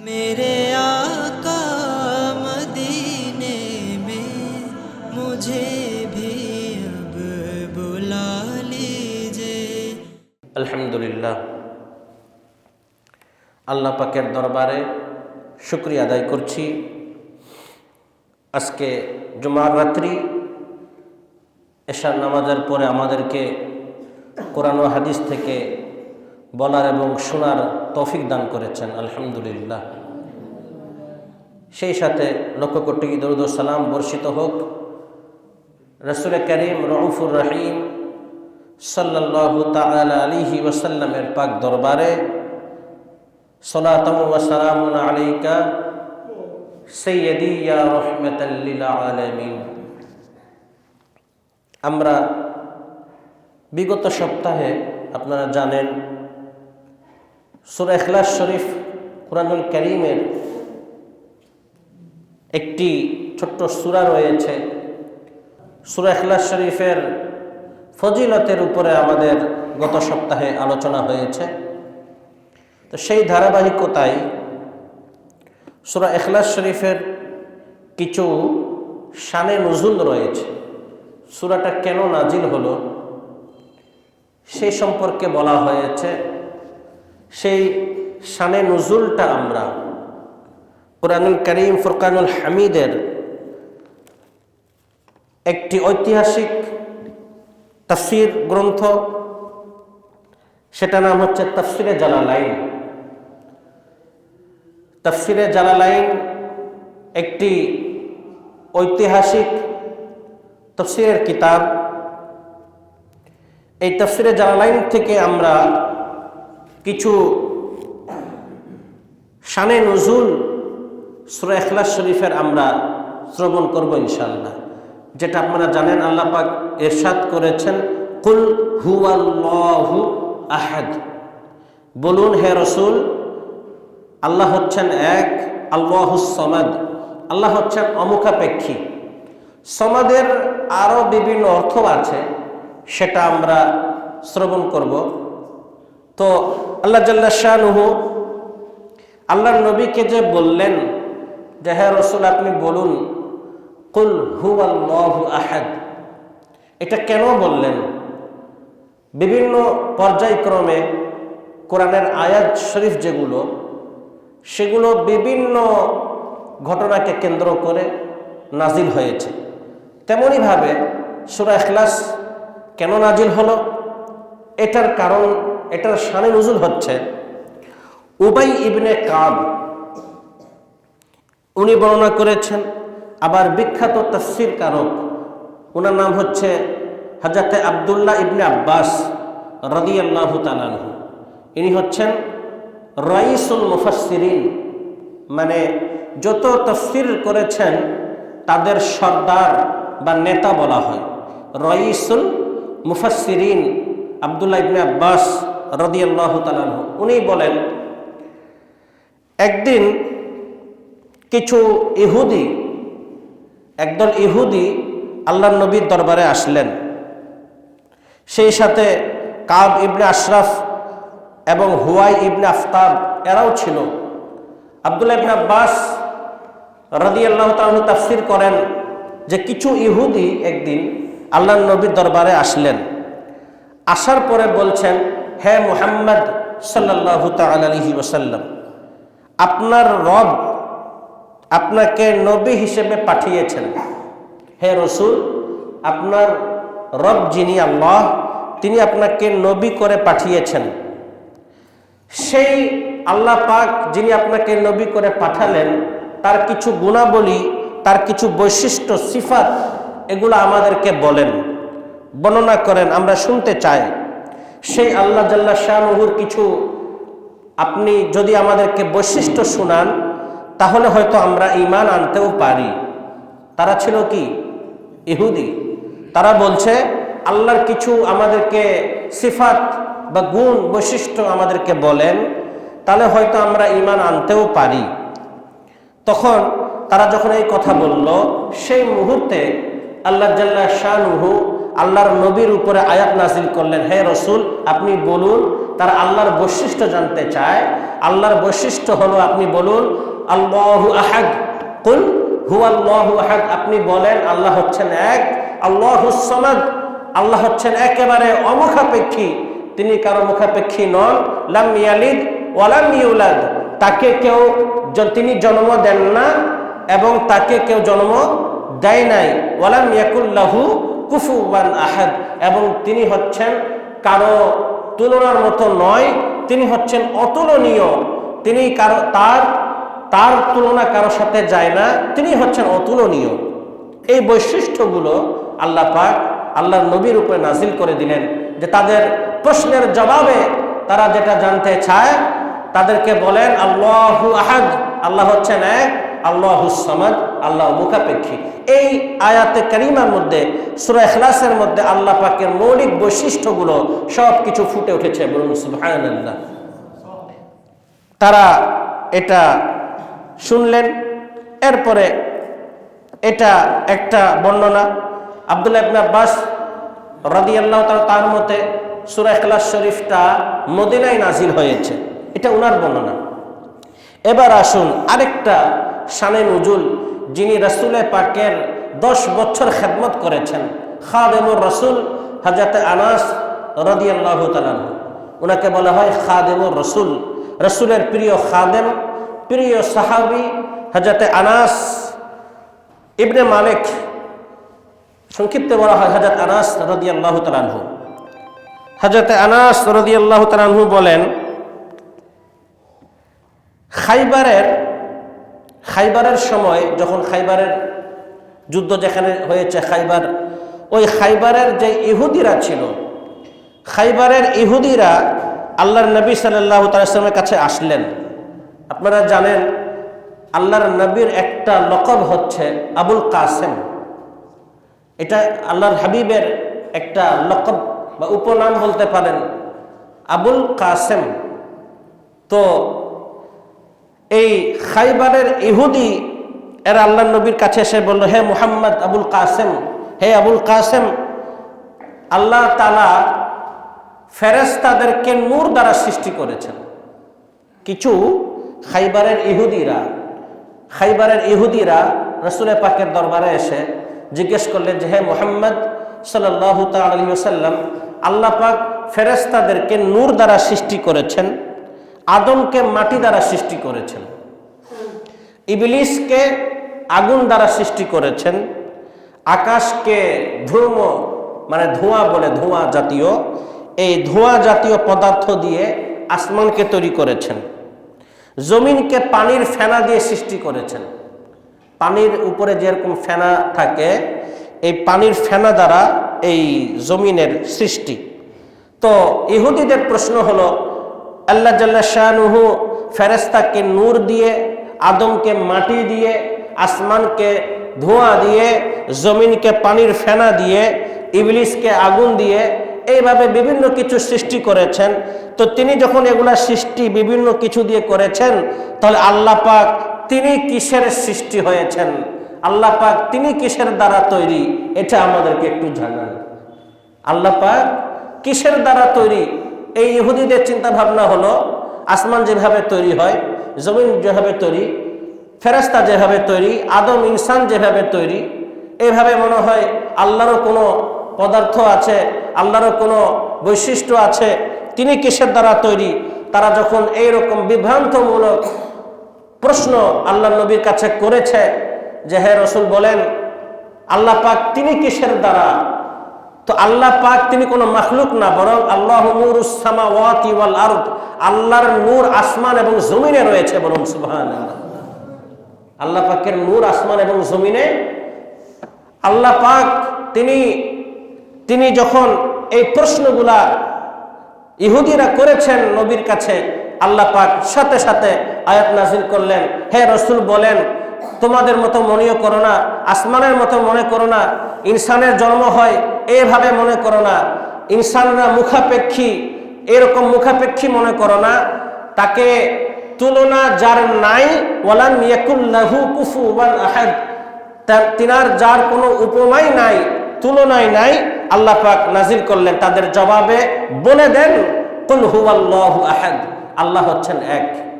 मेरे आका मदीने में मुझे भी अब बुला लीजिए আলহামদুলিল্লাহ আল্লাহ পাকের দরবারে শুক্রিয়া আদায় করছি আজকে জুমার রাত্রি এশার নামাজের পরে আমাদেরকে কোরআন ও হাদিস থেকে বলার এবং শোনার তৌফিক দান করেছেন, আলহামদুলিল্লাহ। সেই সাথে লক্ষ কোটি দরুদ সালাম বর্ষিত হোক। রসুল করিম রউফুর রহিম সাল্লাল্লাহু তাআলা আলাইহি ওয়াসাল্লামের পাক দরবারে সলাতাম ওয়া সালামুন আলাইকা সাইয়্যিদি ইয়া আলামিন। আমরা বিগত সপ্তাহে আপনারা জানেন সূরা ইখলাস শরীফ কুরআনুল কারীমের একটি ছোট্ট সুরা রয়েছে। সূরা ইখলাস শরীফের ফজিলতের উপরে আমাদের গত সপ্তাহে আলোচনা হয়েছে। তো সেই ধারাবাহিকতায় সুরা এখলাস শরীফের কিছু শানে নজুল রয়েছে। সুরাটা কেন নাজিল হলো? সেই সম্পর্কে বলা হয়েছে। সেই শানে নজুলটা আমরা কোরআনুল করিম, ফুরকানুল হামিদের একটি ঐতিহাসিক তাফসির গ্রন্থ। সেটা নাম হচ্ছে তাফসিরে জালালাইন। তাফসিরে জালালাইন একটি ঐতিহাসিক তফসিরের কিতাব। এই তফসিরে জালালাইন থেকে আমরা কিছু শানে নজুল সুরা এখলাস শরীফের আমরা শ্রবণ করব ইনশাল্লাহ যেটা আপনারা জানেন, আল্লাহ পাক এরশাদ করেছেন, কুল হুয়াল্লাহু আহাদ। বলুন, হে রসুল, আল্লাহ হচ্ছেন এক, আল্লাহুস সমাদ। আল্লাহ হচ্ছেন অমুখাপেক্ষী। সমাদের আরও বিভিন্ন অর্থ আছে, সেটা আমরা শ্রবণ করব। তো আল্লাহ জাল্লা শাহনুহু আল্লাহর নবীকে যে বললেন যে হ্যাঁ রসুল, আপনি বলুন, কুল হু আল্লাহ আহাদ। এটা কেন বললেন? বিভিন্ন পর্যায়ক্রমে কোরআনের আয়াত শরীফ যেগুলো, সেগুলো বিভিন্ন ঘটনাকে কেন্দ্র করে নাজিল হয়েছে। তেমনইভাবে সুরা এখলাস কেন নাজিল হলো? এটার কারণ এটার সানে নজুল হচ্ছে। উবাই ইবনে কাব, উনি বর্ণনা করেছেন, আবার বিখ্যাত তফসির কারক ওনার নাম হচ্ছে হাজাতে আবদুল্লাহ ইবনে আব্বাস রদি আল্লাহ তালানহু ইনি হচ্ছেন রাইসুল মুফাসসিরিন মানে যত তফসির করেছেন, তাদের সর্দার বা নেতা বলা হয়। রইসুল মুফাসসিরিন আবদুল্লাহ ইবনে আব্বাস রদি আল্লাহ তালানহু উনি বলেন, একদিন কিছু ইহুদি, একদল ইহুদি আল্লাহ নবীর দরবারে আসলেন। সেই সাথে কাব ইবনে আশরাফ এবং হুয়াই ইবনে আফতাব, এরাও ছিল। আবদুল্লাহ ইবনে আব্বাস রদি আল্লাহ তালু তাফসির করেন যে কিছু ইহুদি একদিন আল্লাহ নবীর দরবারে আসলেন। আসার পরে বলছেন হে মুহাম্মদ সাল্লাহ তালি ওসাল্লাম আপনার রব আপনাকে নবী হিসেবে পাঠিয়েছেন। হে রসুল, আপনার রব যিনি আল্লাহ, তিনি আপনাকে নবী করে পাঠিয়েছেন। সেই আল্লাহ পাক যিনি আপনাকে নবী করে পাঠালেন, তার কিছু গুণাবলী, তার কিছু বৈশিষ্ট্য, সিফাত, এগুলো আমাদেরকে বলেন। বর্ণনা করেন, আমরা শুনতে চাই। সেই আল্লাহ জাল্লা শাহনুহুর কিছু আপনি যদি আমাদেরকে বৈশিষ্ট্য শুনান, তাহলে হয়তো আমরা ইমান আনতেও পারি। তারা ছিল কি? ইহুদি। তারা বলছে, আল্লাহর কিছু আমাদেরকে সিফাত বা গুণ বৈশিষ্ট্য আমাদেরকে বলেন, তাহলে হয়তো আমরা ইমান আনতেও পারি। তখন তারা যখন এই কথা বলল, সেই মুহূর্তে আল্লাহ জাল্লা শাহনুহু আল্লাহর নবীর উপরে আয়াত নাজিল করলেন, হে রসুল, আপনি বলুন, তারা আল্লাহর বৈশিষ্ট্য জানতে চায় আল্লাহর বৈশিষ্ট্য হলো, আপনি বলুন, আল্লাহ আহাদ। কুল, হু আল্লাহু আহাদ। আপনি বলেন, আল্লাহ হচ্ছেন এক। আল্লাহ সমাদ। আল্লাহ হচ্ছেন একেবারে অমুখাপেক্ষী। তিনি কারও মুখাপেক্ষী নন। লাম ইয়ালিদ ওয়ালাম ইউলাদ। তাকে কেউ তিনি জন্ম দেন না এবং তাকে কেউ জন্ম দেয় নাই। ওয়ালাম ইয়াকুল্লাহু কুফুবান আহাদ। এবং তিনি হচ্ছেন কারও তুলনার মতো নয়, তিনি হচ্ছেন অতুলনীয়। তিনি কারও, তার তার তুলনা কারও সাথে যায় না, তিনি হচ্ছেন অতুলনীয়। এই বৈশিষ্ট্যগুলো আল্লাহ পাক আল্লাহর নবীর উপরে নাজিল করে দিলেন যে তাদের প্রশ্নের জবাবে তারা যেটা জানতে চায় তাদেরকে বলেন আল্লাহু আহাদ। আল্লাহ হচ্ছেন এক আল্লাহু সামাদ, আল্লাহ মুখাপেক্ষী। এই আয়াতে কারিমার মধ্যে, সূরা মধ্যে আল্লাহ পাকের মৌলিক বৈশিষ্ট্যগুলো সব কিছু ফুটে উঠেছে বলুন সুবহানাল্লাহ। তারা এটা শুনলেন, এরপরে এটা একটা বর্ণনা। আব্দুল্লাহ ইবনে আব্বাস রাদিয়াল্লাহু তাআলা তার মতে সূরা ইখলাস শরীফটা মদিনায় নাজিল হয়েছে। এটা উনার বর্ণনা। এবার আসুন আরেকটা শানে নজুল, যিনি রাসূলের পাকের দশ বছর খেদমত করেছেন, খাদেমুর রসুল হাজাতে আনাস রাদিয়াল্লাহু তাআলা ওনাকে বলা হয় খাদেমুর রসুল। রসুলের প্রিয় খাদেম, প্রিয় সাহাবি হাজাতে আনাস ইবনে মালিক, সংক্ষিপ্তে বলা হয় হাজরত আনাস রদিয়াল্লাহ তালানহু হাজরত আনাস রদিয়াল্লাহ তালানহু বলেন, খাইবারের খাইবারের সময়, যখন খাইবারের যুদ্ধ যেখানে হয়েছে খাইবার, ওই খাইবারের যে ইহুদিরা ছিল, খাইবারের ইহুদিরা আল্লাহর নবী সাল্লাহ তালামের কাছে আসলেন। আপনারা জানেন, আল্লাহর নবীর একটা লকব হচ্ছে আবুল কাসেম। এটা আল্লাহর হাবিবের একটা লকব বা উপনাম বলতে পারেন, আবুল কাসেম। তো এই খাইবারের ইহুদি, এরা আল্লাহ নবীর কাছে এসে বলল, হে মুহাম্মদ আবুল কাসেম, হে আবুল কাসেম, আল্লাহ তালা ফেরেস্তাদেরকে নূর দ্বারা সৃষ্টি করেছেন। কিছু খাইবারের ইহুদিরা খাইবারের ইহুদিরা রসুলের পাকের দরবারে এসে জিজ্ঞেস করলেন যে, হে মোহাম্মদ সাল্লাহ তাল্লাম আল্লাহ পাক ফেরেস্তাদেরকে নূর দ্বারা সৃষ্টি করেছেন? আদমকে মাটি দ্বারা সৃষ্টি করেছেন। ইবলিসকে আগুন দ্বারা সৃষ্টি করেছেন। আকাশকে ধূম মানে ধোঁয়া বলে, ধোঁয়া জাতীয়, এই ধোঁয়া জাতীয় পদার্থ দিয়ে আসমানকে তৈরি করেছেন। জমিনকে পানির ফেনা দিয়ে সৃষ্টি করেছেন। পানির উপরে যেরকম ফেনা থাকে, এই পানির ফেনা দ্বারা এই জমিনের সৃষ্টি। তো ইহুদিদের প্রশ্ন হলো আল্লাহ জাল্লা শাহনুহু ফেরেস্তাকে নূর দিয়ে, আদমকে মাটি দিয়ে, আসমানকে ধোঁয়া দিয়ে, জমিনকে পানির ফেনা দিয়ে, ইবলিসকে আগুন দিয়ে এইভাবে বিভিন্ন কিছু সৃষ্টি করেছেন। তো তিনি যখন এগুলা সৃষ্টি বিভিন্ন কিছু দিয়ে করেছেন, তাহলে আল্লাহ পাক তিনি কিসের সৃষ্টি হয়েছেন? আল্লাহ পাক তিনি কিসের দ্বারা তৈরি? এটা আমাদেরকে একটু জানান। আল্লাহ পাক কিসের দ্বারা তৈরি? এই ইহুদিদের চিন্তা ভাবনা হলো, আসমান যেভাবে তৈরি হয়, জমিন যেভাবে তৈরি ফেরেস্তা যেভাবে তৈরি, আদম ইনসান যেভাবে তৈরি এইভাবে মনে হয় আল্লাহরও কোনো পদার্থ আছে, আল্লাহরও কোনো বৈশিষ্ট্য আছে, তিনি কিসের দ্বারা তৈরি? তারা যখন এইরকম বিভ্রান্তমূলক প্রশ্ন আল্লাহ নবীর কাছে করেছে যে, হে রসুল বলেন, আল্লাহ পাক তিনি কিসের দ্বারা তো আল্লাহ পাক তিনি কোনো মাখলুক না, বরং আল্লাহ নূরুসামাওয়াতি ওয়াল আরদ, আল্লাহর নূর আসমান এবং জমিনে রয়েছে বরং সুবহানাল্লাহ। আল্লাহ পাকের নূর আসমান এবং জমিনে আল্লাহ পাক তিনি তিনি যখন এই প্রশ্নগুলা ইহুদিরা করেছেন নবীর কাছে, আল্লাহ পাক সাথে সাথে আয়াত নাজিল করলেন, হে রসুল বলেন, তোমাদের মতো মনেও করো না, আসমানের মতো মনে করো না, ইনসানের জন্ম হয় এভাবে মনে করো না। ইনসানরা মুখাপেক্ষী, এরকম মুখাপেক্ষী মনে করো না। তাকে তুলনা যার নাই ওয়ালাম ইয়াকুল্লাহু কুফুওয়ান আহাদ। তিনার যার কোনো উপমাই নাই তুলনায় নাই, আল্লাহ পাক নাজিল করলেন। তাদের জবাবে বলে দেন, কুল হুয়াল্লাহু আহাদ। আল্লাহ হচ্ছেন এক।